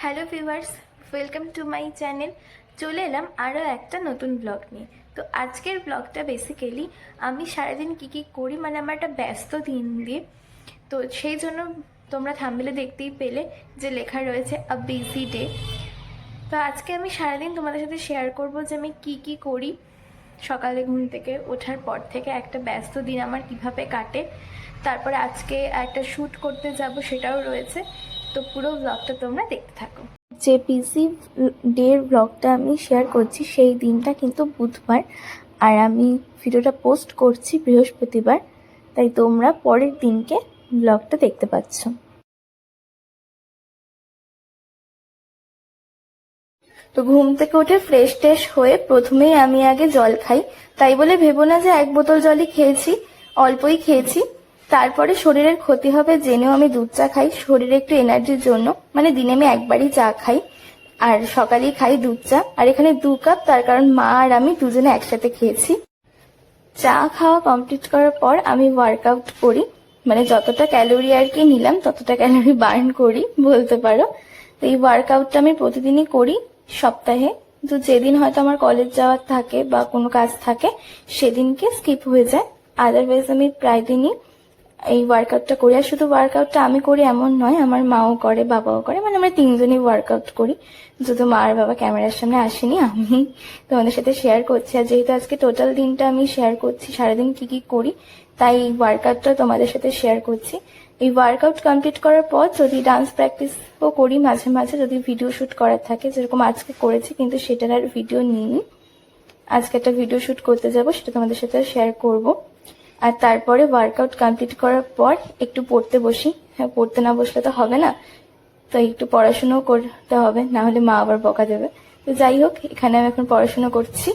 Hello viewers, welcome to my channel. চলে এলাম আরও একটা নতুন ব্লগ নিয়ে। তো আজকের ব্লগটা বেসিক্যালি আমি সারাদিন কী কী করি মানে আমার একটা ব্যস্ত দিন দিয়ে। তো সেই জন্য তোমরা থাম্বেলে দেখতেই পেলে যে লেখা রয়েছে আ বিজি ডে তো আজকে আমি সারাদিন তোমাদের সাথে শেয়ার করব যে আমি কী কী করি। সকালে ঘুম থেকে ওঠার পর থেকে একটা ব্যস্ত দিন আমার কীভাবে কাটে। তারপরে আজকে একটা শ্যুট করতে যাব সেটাও রয়েছে। তো পুরো ব্লগটা তোমরা দেখতে থাকো। যে বিজি ডের ব্লগটা আমি শেয়ার করছি, সেই দিনটা কিন্তু বুধবার। আর আমি ভিডিওটা পোস্ট করছি বৃহস্পতিবার, তাই তোমরা পরের দিনকে ব্লগটা দেখতে পাচ্ছ। তো ঘুম থেকে উঠে ফ্রেশ ট্রেশ হয়ে প্রথমেই আমি আগে জল খাই। তাই বলে ভেবো না যে এক বোতল জলই খেয়েছি, অল্পই খেয়েছি। তারপরে শরীরের ক্ষতি হবে জেনেও আমি দুধ চা খাই। শরীরে একটু এনার্জির জন্য মানে দিনে আমি একবারই চা খাই আর সকালেই খাই দুধ চা। আর এখানে দু কাপ, তার কারণ মা আর আমি দুজনে একসাথে খেয়েছি। চা খাওয়া কমপ্লিট করার পর আমি ওয়ার্কআউট করি। মানে যতটা ক্যালোরি আর কি নিলাম, ততটা ক্যালোরি বার্ন করি, বলতে পারো। তো এই ওয়ার্কআউটটা আমি প্রতিদিনই করি, সপ্তাহে। তো যেদিন হয়তো আমার কলেজ যাওয়ার থাকে বা কোনো কাজ থাকে, সেদিনকে স্কিপ হয়ে যায়। আদারওয়াইজ আমি প্রায় দিনই এই ওয়ার্কআউটটা করি। আর শুধু ওয়ার্কআউটটা আমি করি এমন নয়, আমার মাও করে, বাবাও করে। মানে আমরা তিনজনই ওয়ার্কআউট করি। শুধু মা আর বাবা ক্যামেরার সামনে আসেনি, আমি তোমাদের সাথে শেয়ার করছি। আর যেহেতু আজকে টোটাল দিনটা আমি শেয়ার করছি, সারাদিন কি কি করি, তাই এই ওয়ার্কআউটটা তোমাদের সাথে শেয়ার করছি। এই ওয়ার্কআউট কমপ্লিট করার পর যদি ডান্স প্র্যাকটিসও করি মাঝে মাঝে, যদি ভিডিও শ্যুট করার থাকে, যেরকম আজকে করেছি, কিন্তু সেটার আর ভিডিও নিইনি। আজকে একটা ভিডিও শ্যুট করতে যাব, সেটা তোমাদের সাথে শেয়ার করব। আর তারপরে ওয়ার্কআউট কমপ্লিট করার পর একটু পড়তে বসি। হ্যাঁ পড়তে না বসলে তো হবে না। তো একটু পড়াশুনোও করতে হবে, না হলে মা আবার বকা দেবে। তো যাই হোক, এখানে আমি এখন পড়াশুনো করছি।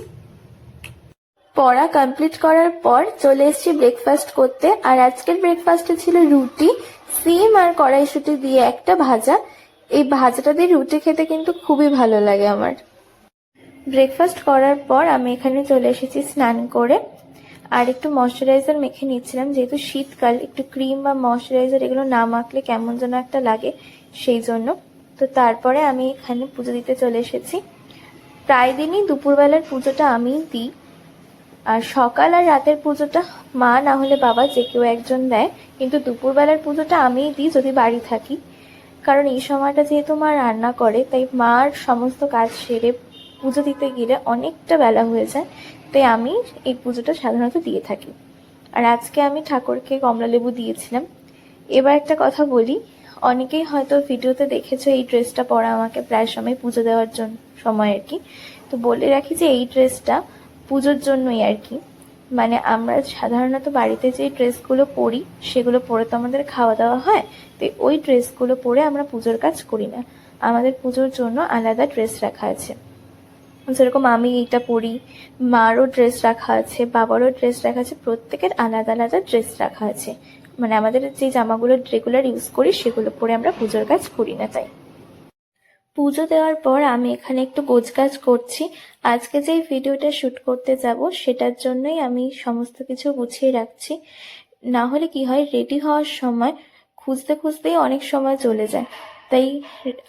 পড়া কমপ্লিট করার পর চলে এসেছি ব্রেকফাস্ট করতে। আর আজকের ব্রেকফাস্টে ছিল রুটি, সিম আর কড়াইশুটি দিয়ে একটা ভাজা। এই ভাজাটা দিয়ে রুটি খেতে কিন্তু খুবই ভালো লাগে আমার। ব্রেকফাস্ট করার পর আমি এখানে চলে এসেছি স্নান করে। আর একটু ময়শ্চারাইজার মেখে নিচ্ছিলাম। যেহেতু শীতকাল, একটু ক্রিম বা ময়শ্চারাইজার এগুলো না মাখলে কেমন যেন একটা লাগে সেই জন্য। তো তারপরে আমি এখানে পুজো দিতে চলে এসেছি। প্রায় দিনই দুপুরবেলার পুজোটা আমিই দিই। আর সকাল আর রাতের পুজোটা মা না হলে বাবা যে কেউ একজন দেয়। কিন্তু দুপুরবেলার পুজোটা আমিই দিই যদি বাড়ি থাকি। কারণ এই সময়টা যেহেতু মা রান্না করে, তাই মার সমস্ত কাজ সেরে পুজো দিতে গেলে অনেকটা বেলা হয়ে যায়, তাই আমি এই পুজোটা সাধারণত দিয়ে থাকি। আর আজকে আমি ঠাকুরকে কমলালেবু দিয়েছিলাম। এবার একটা কথা বলি, অনেকেই হয়তো ভিডিওতে দেখেছ এই ড্রেসটা পরা আমাকে প্রায় সময় পুজো দেওয়ার জন্য সময় আর কি। তো বলে রাখি যে এই ড্রেসটা পুজোর জন্যই আর কি। মানে আমরা সাধারণত বাড়িতে যে ড্রেসগুলো পরি, সেগুলো পরে তো আমাদের খাওয়া দাওয়া হয় তো ওই ড্রেসগুলো পরে আমরা পুজোর কাজ করি না। আমাদের পুজোর জন্য আলাদা ড্রেস রাখা আছে। যেরকম আমি এইটা পরি, মারও ড্রেস রাখা আছে, বাবারও ড্রেস রাখা আছে, প্রত্যেকের আলাদা আলাদা ড্রেস রাখা আছে। মানে আমাদের যে জামাগুলো রেগুলার ইউজ করি, সেগুলো পরে আমরা পুজোর কাজ করি না, তাই। পুজো দেওয়ার পর আমি এখানে একটু গোছগাছ করছি। আজকে যে ভিডিওটা শ্যুট করতে যাব, সেটার জন্যই আমি সমস্ত কিছু গুছিয়ে রাখছি। না হলে কি হয় রেডি হওয়ার সময় খুঁজতে খুঁজতেই অনেক সময় চলে যায়। তাই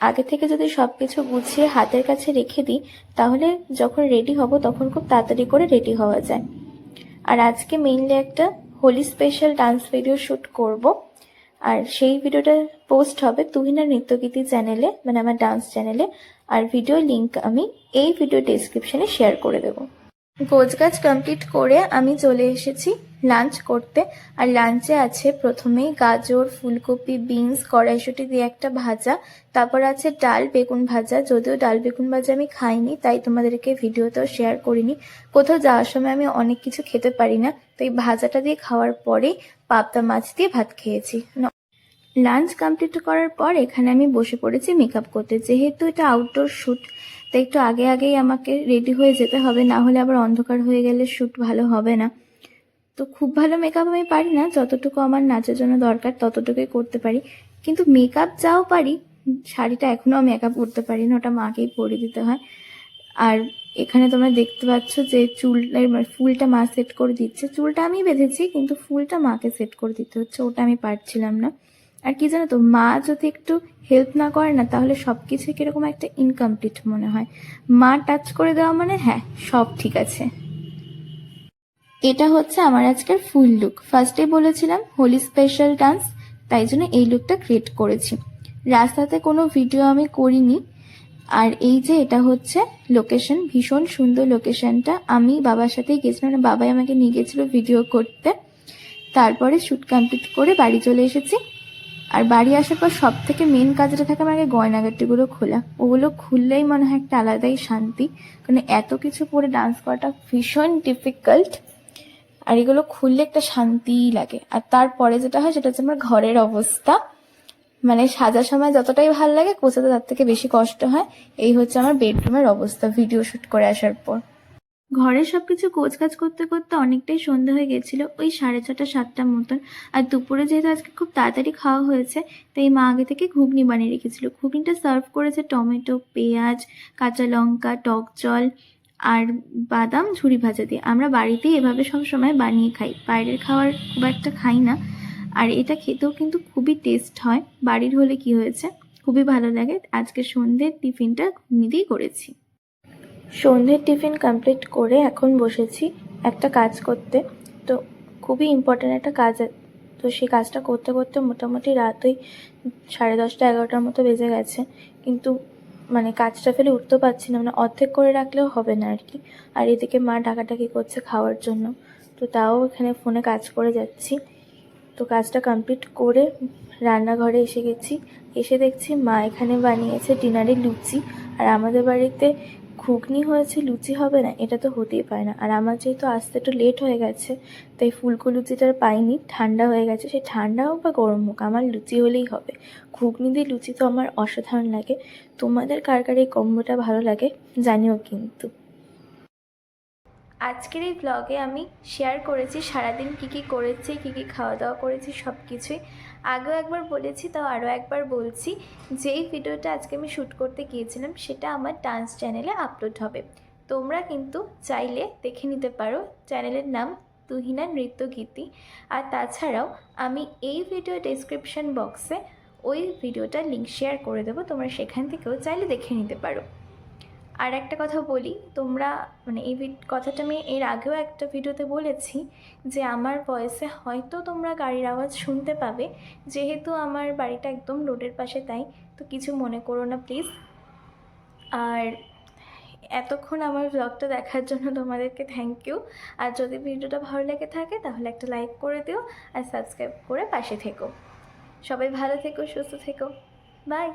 আগে থেকে যদি সব কিছু গুছিয়ে হাতের কাছে রেখে দিই, তাহলে যখন রেডি হব তখন খুব তাড়াতাড়ি করে রেডি হওয়া যায়। আর আজকে মেইনলি একটা Holi special dance video shoot করব। আর সেই ভিডিওটা পোস্ট হবে তুহিনা নৃত্যগীতি চ্যানেলে মানে আমার ডান্স চ্যানেলে আর ভিডিও লিংক আমি এই ভিডিও ডেসক্রিপশনে শেয়ার করে দেবো। গোছগাছ কমপ্লিট করে আমি চলে এসেছি। লাঞ্চ করতে। আর লাঞ্চে আছে প্রথমেই গাজর, ফুলকপি, বিনস, কড়াইশুটি দিয়ে একটা ভাজা। তারপর আছে ডাল বেগুন ভাজা। যদিও ডাল বেগুন ভাজা আমি খাইনি, তাই তোমাদেরকে ভিডিওতেও শেয়ার করিনি। কোথাও যাওয়ার সময় আমি অনেক কিছু খেতে পারি না, তো এই ভাজাটা দিয়ে খাওয়ার পরেই পাবদা মাছ দিয়ে ভাত খেয়েছি। লাঞ্চ কমপ্লিট করার পর এখানে আমি বসে পড়েছি মেকআপ করতে। যেহেতু এটা আউটডোর শ্যুট তাই একটু আগে আগেই আমাকে রেডি হয়ে যেতে হবে, না হলে আবার অন্ধকার হয়ে গেলে শ্যুট ভালো হবে না। তো খুব ভালো মেকআপ আমি পারি না, যতটুকু আমার নাচের জন্য দরকার ততটুকুই করতে পারি। কিন্তু মেকআপ যাও পারি, শাড়িটা এখনও মেকআপ করতে পারি না, ওটা মাকেই পরে দিতে হয়। আর এখানে তোমরা দেখতে পাচ্ছ যে চুলের মানে ফুলটা মা সেট করে দিচ্ছে। চুলটা আমি বেঁধেছি, কিন্তু ফুলটা মাকে সেট করে দিতে হচ্ছে, ওটা আমি পারছিলাম না। আর কি জানো তো, মা যদি একটু হেল্প না করে না, তাহলে সব কিছু কীরকম একটা ইনকমপ্লিট মনে হয়। মা টাচ করে দেওয়া মানে হ্যাঁ সব ঠিক আছে। এটা হচ্ছে আমার আজকের ফুল লুক। ফার্স্টে বলেছিলাম হোলি স্পেশাল ডান্স তাই জন্য এই লুকটা ক্রিয়েট করেছি। রাস্তাতে কোনো ভিডিও আমি করিনি। আর এই যে এটা হচ্ছে লোকেশন ভীষণ সুন্দর লোকেশনটা আমি বাবার সাথেই গেছিলাম মানে বাবাই আমাকে নিয়ে গেছিল ভিডিও করতে। তারপরে শ্যুট কমপ্লিট করে বাড়ি চলে এসেছি। আর বাড়ি আসার পর সব থেকে মেন কাজটা থাকে আগে গয়নাগাটিগুলো খোলা। ওগুলো খুললেই মনে হয় একটা আলাদাই শান্তি। কারণ এত কিছু পরে ডান্স করাটা ভীষণ ডিফিকাল্ট আর এগুলো খুললে একটা শান্তিই লাগে। আর তারপরে যেটা হয়, সেটা হচ্ছে আমার ঘরের অবস্থা। মানে সাজার সময় যতটাই ভালো লাগে কোচাতে তার থেকে বেশি কষ্ট হয়। এই হচ্ছে আমার বেডরুমের অবস্থা ভিডিও শুট করে আসার পর। ঘরের সবকিছু কোচ কাজ করতে করতে অনেকটাই সন্ধে হয়ে গেছিল, ওই সাড়ে ছটা সাতটার মতন। আর দুপুরে যেহেতু আজকে খুব তাড়াতাড়ি খাওয়া হয়েছে, তাই মা আগে থেকে ঘুগনি বানিয়ে রেখেছিল। ঘুগনিটা সার্ভ করেছে টমেটো, পেঁয়াজ, কাঁচা লঙ্কা, টক জল আর বাদাম ঝুরি ভাজা দিয়ে। আমরা বাড়িতেই এভাবে সব সময় বানিয়ে খাই। বাইরের খাবার খুব একটা খাই না। আর এটা খেতেও কিন্তু খুবই টেস্ট হয়। বাড়ির হলে কি হয়েছে? খুবই ভালো লাগে। আজকে সন্ধ্যের টিফিনটা ঘুগনি করেছি। সন্ধ্যের টিফিন কমপ্লিট করে এখন বসেছি একটা কাজ করতে। তো খুবই ইম্পর্ট্যান্ট একটা কাজ। তো সেই কাজটা করতে করতে মোটামুটি রাত ওই সাড়ে দশটা এগারোটার মতো বেজে গেছে। কিন্তু মানে কাজটা ফেলে উঠতে পারছি না মানে অর্ধেক করে রাখলেও হবে না আর কি। আর এদিকে মা ডাকাটাকি করছে খাওয়ার জন্য। তো তাও এখানে ফোনে কাজ করে যাচ্ছি। তো কাজটা কমপ্লিট করে রান্নাঘরে এসে গেছি। এসে দেখছি মা এখানে বানিয়েছে ডিনারে লুচি। আর আমাদের বাড়িতে ঘুগনি হয়েছে, লুচি হবে না, এটা তো হতেই পারে না। আর আমার যেহেতু আসতে একটু লেট হয়ে গেছে, তাই ফুলকো লুচিটা পাইনি, ঠান্ডা হয়ে গেছে। সে ঠান্ডা হোক বা গরম হোক, আমার লুচি হলেই হবে। ঘুগনি দিয়ে লুচি তো আমার অসাধারণ লাগে। তোমাদের কার কার এই কম্বোটা ভালো লাগে, জানিও কিন্তু। আজকের এই ব্লগে আমি শেয়ার করেছি সারাদিন কী কী করেছি, কী কী খাওয়া দাওয়া করেছি সব কিছুই আগেও একবার বলেছি, তাও আরও একবার বলছি, যেই ভিডিওটা আজকে আমি শ্যুট করতে গিয়েছিলাম, সেটা আমার ডান্স চ্যানেলে আপলোড হবে। তোমরা কিন্তু চাইলে দেখে নিতে পারো, চ্যানেলের নাম তুহিনা নৃত্য গীতি আর তাছাড়াও আমি এই ভিডিও ডেসক্রিপশন বক্সে ওই ভিডিওটার লিঙ্ক শেয়ার করে দেবো, তোমরা সেখান থেকেও চাইলে দেখে নিতে পারো। আর একটা কথা বলি, তোমরা মানে এই কথাটা আমি এর আগেও একটা ভিডিওতে বলেছি যে আমার ভয়েসে হয়তো তোমরা গাড়ির আওয়াজ শুনতে পাবে, যেহেতু আমার বাড়িটা একদম রোডের পাশে তাই, তো কিছু মনে করো না প্লিজ আর এতক্ষণ আমার ব্লগটা দেখার জন্য তোমাদেরকে থ্যাংক ইউ আর যদি ভিডিওটা ভালো লেগে থাকে তাহলে একটা লাইক করে দিও আর সাবস্ক্রাইব করে পাশে থেকো। সবাই ভালো থেকো, সুস্থ থেকো। বাই